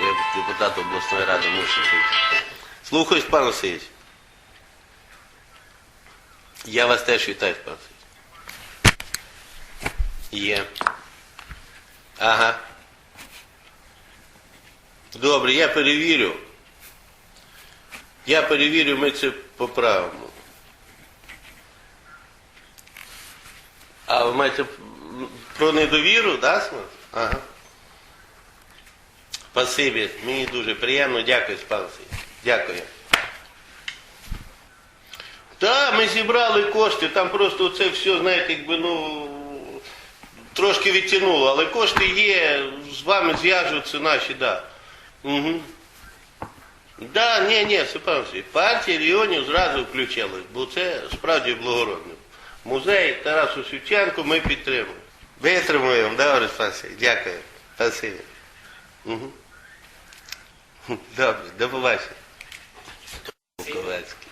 Я депутат обласної ради бути. Слухаюсь, пан Васильович. Я вас теж вітаю, пан Васильович. Є. Ага. Добре, я перевірю. Я перевірю, ми це поправимо. А ви маєте про недовіру, да? Ага. Спасибі, мені дуже приємно, дякую, Василь. Дякую. Так, ми зібрали кошти, там просто це все, знаєте, якби, ну, трошки відтягнуло, але кошти є, з вами зв'яжуться наші, да. Угу. Да, ні, ні, Степан Васильович, партія регіонів зразу включилась, бо це справді благородно. Музей Тарасу Шевченку ми підтримуємо. Витримуємо, да, Орес Васильович? Дякую. Спасибі. Угу. Добре, до побачення. Ковальський.